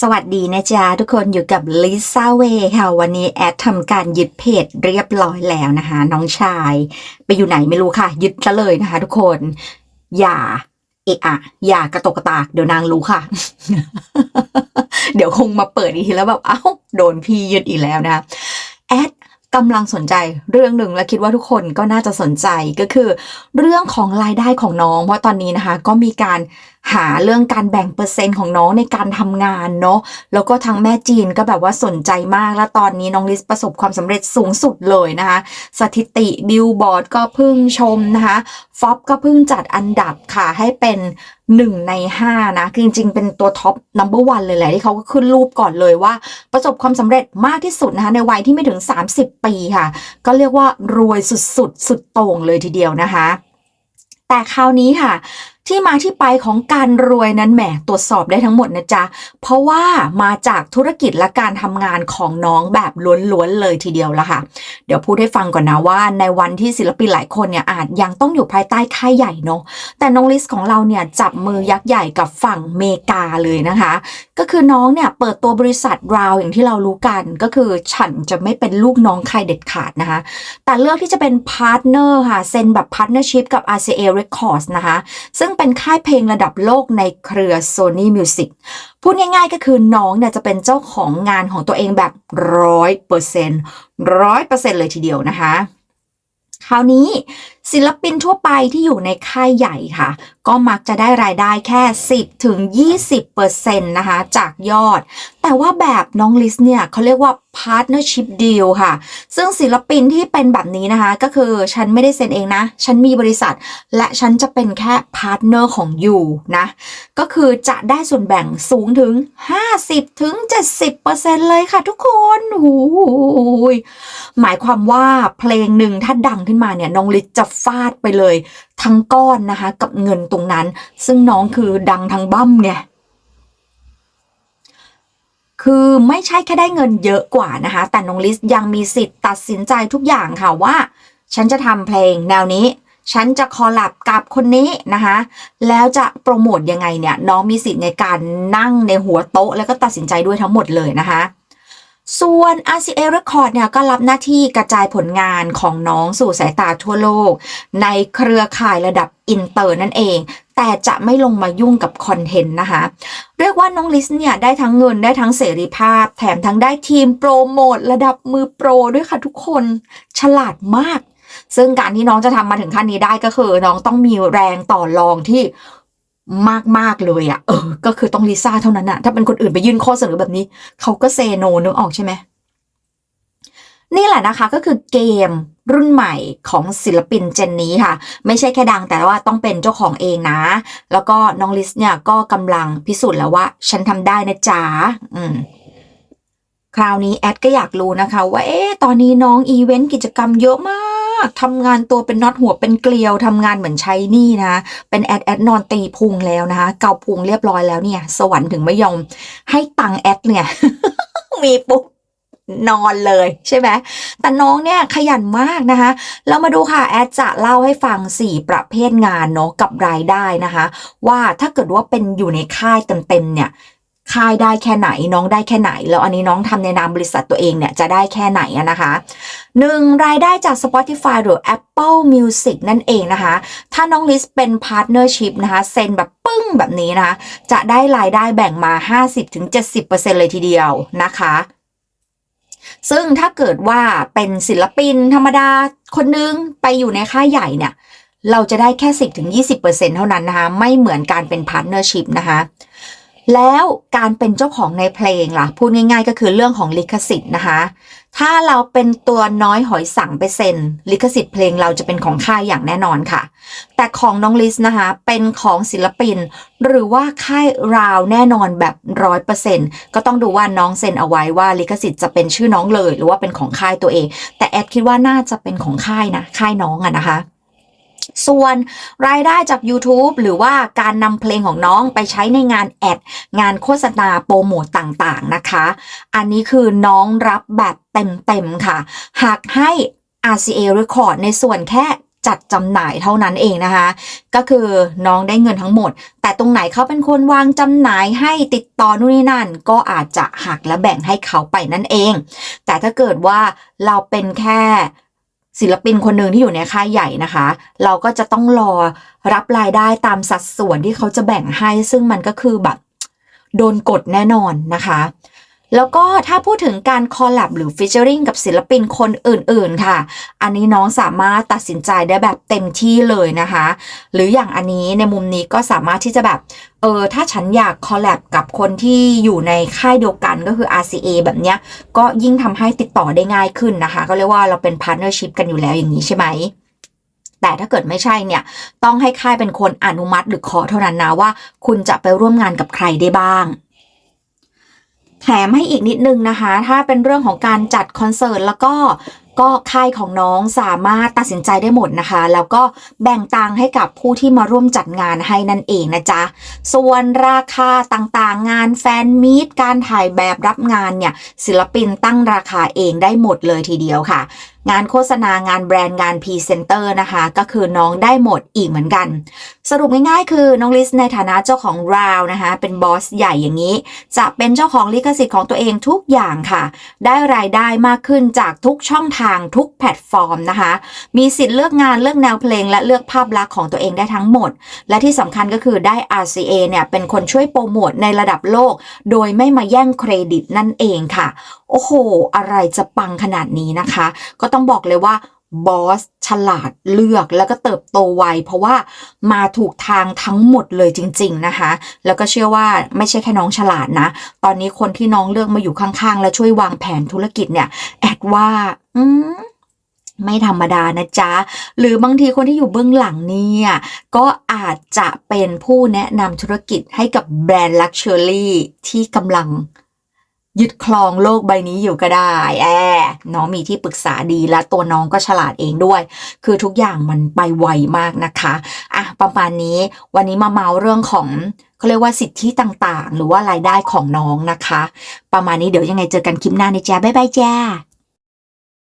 สวัสดีนะจ๊ะทุกคนอยู่กับลิซ่าเวค่ะ วันนี้แอดทำการยึดเพจเรียบร้อยแล้วนะคะ น้องชาย ไปอยู่ไหนไม่รู้ค่ะ ยึดซะเลยนะคะ ทุกคน อย่า เอะอะอย่ากระตกกระตากเดี๋ยวนางรู้ค่ะ เดี๋ยวคงมาเปิดอีกทีแล้วแบบเอ้าโดนพี่ยึดอีกแล้วนะคะแอดกำลังสนใจเรื่องหนึ่งและคิดว่าทุกคนก็น่าจะสนใจก็คือ เรื่องของรายได้ของน้อง เพราะตอนนี้นะคะ ก็มีการ หาเรื่องการแบ่งเปอร์เซ็นต์ของน้องในการทำงานเนาะแล้วก็ทางแม่จีนก็แบบว่าสนใจมาก และตอนนี้น้องลิสประสบความสำเร็จสูงสุดเลยนะคะ สถิติบิลบอร์ดก็เพิ่งชมนะคะฟอบก็เพิ่งจัดอันดับค่ะให้เป็นหนึ่งในห้านะคือจริงๆ เป็นตัวท็อปนัมเบอร์วันเลยแหละที่เขาก็ขึ้นรูปก่อนเลยว่า ประสบความสำเร็จมากที่สุดนะคะในวัยที่ไม่ถึง 30 ปีค่ะ ก็เรียกว่ารวยสุดๆ สุดโต่งเลยทีเดียวนะคะ แต่คราวนี้ค่ะ ที่มาที่ไปของการรวยนั้นแหมตรวจสอบได้ทั้งหมดนะจ๊ะ เพราะว่ามาจากธุรกิจและการทำงานของน้องแบบล้วนๆเลยทีเดียวละค่ะ เดี๋ยวพูดให้ฟังก่อนนะว่า ในวันที่ศิลปินหลายคนเนี่ยอาจยังต้องอยู่ภายใต้ค่ายใหญ่เนาะแต่น้องลิสของเราเนี่ยจับมือยักษ์ใหญ่กับฝั่งเมกาเลยนะคะ ก็คือน้องเนี่ยเปิดตัวบริษัทราวอย่างที่เรารู้กันก็คือฉันจะไม่เป็นลูกน้องใครเด็ดขาดนะคะ แต่เลือกที่จะเป็นพาร์ทเนอร์ค่ะเซ็นแบบพาร์ทเนอร์ชิพกับ RCA Records นะคะ ซึ่งเป็นค่ายเพลงระดับโลกในเครือ Sony Music พูดง่ายๆก็คือน้องเนี่ยจะเป็นเจ้าของงานของตัวเองแบบร้อยเปอร์เซ็นต์ร้อยเปอร์เซ็นต์เลยทีเดียวนะคะ คราวนี้ศิลปินทั่วไปที่อยู่ในค่ายใหญ่ค่ะ ก็มักจะได้รายได้แค่ 10 ถึง 20%นะคะ จากยอด แต่ว่าแบบน้องลิสเนี่ยเขาเรียกว่า partnership deal ค่ะ ซึ่งศิลปินที่เป็นแบบนี้นะคะ ก็คือฉันไม่ได้เซ็นเองนะ ฉันมีบริษัท และฉันจะเป็นแค่พาร์ทเนอร์ของยูนะ ก็คือจะได้ส่วนแบ่งสูงถึง 50 ถึง 70%เลยค่ะทุกคนโอ้ย หมายความว่าเพลงหนึ่งถ้าดังขึ้นมาเนี่ยน้องลิศจะฟาดไปเลย ทั้งก้อนนะคะ กับเงินตรงนั้น ซึ่งน้องคือดังทั้งบั้มเนี่ยคือไม่ใช่แค่ได้เงินเยอะกว่านะคะ แต่น้องลิสยังมีสิทธิ์ตัดสินใจทุกอย่างค่ะว่า ฉันจะทำเพลงแนวนี้ ฉันจะคอลแลบกับคนนี้นะคะแล้วจะโปรโมทยังไงเนี่ย น้องมีสิทธิ์ในการนั่งในหัวโต๊ะ แล้วก็ตัดสินใจด้วยทั้งหมดเลยนะคะ ส่วน RCA Record เนี่ยก็รับหน้าที่กระจายผลงานของน้องสู่สายตาทั่วโลก ในเครือข่ายระดับอินเตอร์นั่นเอง แต่จะไม่ลงมายุ่งกับคอนเทนต์นะคะ เรียกว่าน้องลิสเนี่ยได้ทั้งเงินได้ทั้งเสรีภาพ แถมทั้งได้ทีมโปรโมทระดับมือโปรด้วยค่ะทุกคนฉลาดมาก ซึ่งการที่น้องจะทำมาถึงขั้นนี้ได้ก็คือ น้องต้องมีแรงต่อรองที่ มากมากเลยอะ่ะ เออ ก็คือต้องลิซ่าเท่านั้นอะถ้าเป็นคนอื่นไปยื่นข้อเสนอแบบนี้ เขาก็เซโนนึกออกใช่ไหม นี่แหละนะคะก็คือเกมรุ่นใหม่ของศิลปินเจนนี้ค่ะ ไม่ใช่แค่ดังแต่ว่าต้องเป็นเจ้าของเองนะ แล้วก็น้องลิสเนี่ยก็กำลังพิสูจน์แล้วว่า ฉันทำได้นะจ๊ะอืม คราวนี้แอดก็อยากรู้นะคะ ว่าเอ๊ะตอนนี้น้องอีเวนต์กิจกรรมเยอะมากทำงานตัวเป็นน็อตหัวเป็นเกลียวทำงานเหมือนใช้นี่นะ เป็นแอดแอดนอนตีพุงแล้วนะคะ เกาพุงเรียบร้อยแล้วเนี่ย สวรรค์ถึงไม่ยอมให้ตังแอดเนี่ย มีปุ๊บนอนเลยใช่ไหม แต่น้องเนี่ยขยันมากนะคะ เรามาดูค่ะ แอดจะเล่าให้ฟัง 4 ประเภทงานเนาะกับรายได้นะคะ ว่าถ้าเกิดว่าเป็นอยู่ในค่ายเต็มๆเนี่ย ค่ายได้แค่ไหนน้องได้แค่ไหน แล้วอันนี้น้องทำในนามบริษัทตัวเองเนี่ยจะได้แค่ไหนอะนะคะ 1. รายได้จาก Spotify หรือ Apple Music นั่นเองนะคะ ถ้าน้องลิสเป็น Partnership นะคะเซ็นแบบปึ้งแบบนี้นะคะ จะได้รายได้แบ่งมา 50-70%เลยทีเดียวนะคะซึ่งถ้าเกิดว่าเป็นศิลปินธรรมดาคนนึงไปอยู่ในค่ายใหญ่เนี่ย เราจะได้แค่ 10-20%เท่านั้นนะคะ ไม่เหมือนการเป็น Partnership นะคะ แล้วการเป็นเจ้าของในเพลงล่ะ พูดง่ายๆก็คือเรื่องของลิขสิทธิ์นะคะ ถ้าเราเป็นตัวน้อยหอยสังไปเซ็นลิขสิทธิ์เพลงเราจะเป็นของค่ายอย่างแน่นอนค่ะ แต่ของน้องลิสนะคะเป็นของศิลปิน หรือว่าค่ายราวแน่นอนแบบร้อยเปอร์เซ็นก็ต้องดูว่าน้องเซ็นเอาไว้ว่าลิขสิทธิ์จะเป็นชื่อน้องเลย หรือว่าเป็นของค่ายตัวเอง แต่แอดคิดว่าน่าจะเป็นของค่ายนะค่ายน้องอะนะคะ ส่วนรายได้จาก YouTube หรือว่าการนำเพลงของน้องไปใช้ในงานแอด งานโฆษณาโปรโมตต่างๆนะคะ อันนี้คือน้องรับแบบเต็มๆค่ะ หากให้ RCA Record ในส่วนแค่จัดจำหน่ายเท่านั้นเองนะคะ ก็คือน้องได้เงินทั้งหมด แต่ตรงไหนเขาเป็นคนวางจำหน่ายให้ติดต่อนู่นนี่นั่น ก็อาจจะหักและแบ่งให้เขาไปนั่นเอง แต่ถ้าเกิดว่าเราเป็นแค่ ศิลปินคนหนึ่งที่อยู่ในค่ายใหญ่นะคะ เราก็จะต้องรอรับรายได้ตามสัดส่วนที่เขาจะแบ่งให้ ซึ่งมันก็คือแบบโดนกดแน่นอนนะคะ แล้วก็ถ้าพูดถึงการคอลแลบหรือฟิชเชอริงกับศิลปินคนอื่นๆค่ะ อันนี้น้องสามารถตัดสินใจได้แบบเต็มที่เลยนะคะ หรืออย่างอันนี้ในมุมนี้ก็สามารถที่จะแบบเออถ้าฉันอยากคอลแลบกับคนที่อยู่ในค่ายเดียวกันก็คือ RCA แบบเนี้ย ก็ยิ่งทำให้ติดต่อได้ง่ายขึ้นนะคะ ก็เรียกว่าเราเป็นพาร์ n เนอร์ชิพกันอยู่แล้วอย่างนี้ใช่ไหมแต่ถ้าเกิดไม่ใช่เนี่ย ต้องให้ค่ายเป็นคนอนุมัติหรือขอเท่านั้นนะว่า คุณจะไปร่วมงานกับใครได้บ้าง แถมให้อีกนิดนึงนะคะ ถ้าเป็นเรื่องของการจัดคอนเสิร์ตแล้วก็ก็ค่ายของน้องสามารถตัดสินใจได้หมดนะคะ แล้วก็แบ่งตังให้กับผู้ที่มาร่วมจัดงานให้นั่นเองนะจ๊ะ ส่วนราคาต่างๆ งานแฟนมีตการถ่ายแบบรับงานเนี่ยศิลปินตั้งราคาเองได้หมดเลยทีเดียวค่ะ งานโฆษณางานแบรนด์งานพรีเซนเตอร์นะคะ ก็คือน้องได้หมดอีกเหมือนกัน สรุปง่ายๆ คือน้องลิสในฐานะเจ้าของราวนะคะ เป็นบอสใหญ่อย่างนี้ จะเป็นเจ้าของลิขสิทธิ์ของตัวเองทุกอย่างค่ะ ได้รายได้มากขึ้นจากทุกช่องทางทุกแพลตฟอร์มนะคะ มีสิทธิ์เลือกงานเลือกแนวเพลง และเลือกภาพลักษณ์ของตัวเองได้ทั้งหมด และที่สำคัญก็คือได้ RCA เนี่ยเป็นคนช่วยโปรโมทในระดับโลก โดยไม่มาแย่งเครดิตนั่นเองค่ะ โอ้โห อะไรจะปังขนาดนี้นะคะ ก็ต้องบอกเลยว่าบอสฉลาดเลือกแล้วก็เติบโตไวเพราะว่ามาถูกทางทั้งหมดเลยจริง ๆนะคะ แล้วก็เชื่อว่าไม่ใช่แค่น้องฉลาดนะ ตอนนี้คนที่น้องเลือกมาอยู่ข้างๆ และช่วยวางแผนธุรกิจเนี่ย แอดว่า อืมไม่ธรรมดานะจ๊ะ หรือบางทีคนที่อยู่เบื้องหลังเนี่ยก็อาจจะเป็นผู้แนะนำธุรกิจให้กับแบรนด์ลักชัวรี่ที่กำลัง ยึดครองโลกใบนี้อยู่ก็ได้แอน้องมีที่ปรึกษาดีและตัวน้องก็ฉลาดเองด้วย คือทุกอย่างมันไปไวมากนะคะอะประมาณนี้วันนี้มาเมาเรื่องของเขาเรียกว่าสิทธิต่างๆ หรือว่ารายได้ของน้องนะคะ ประมาณนี้เดี๋ยวยังไงเจอกันคลิปหน้าในแจ๊บ๊ายบายจ้า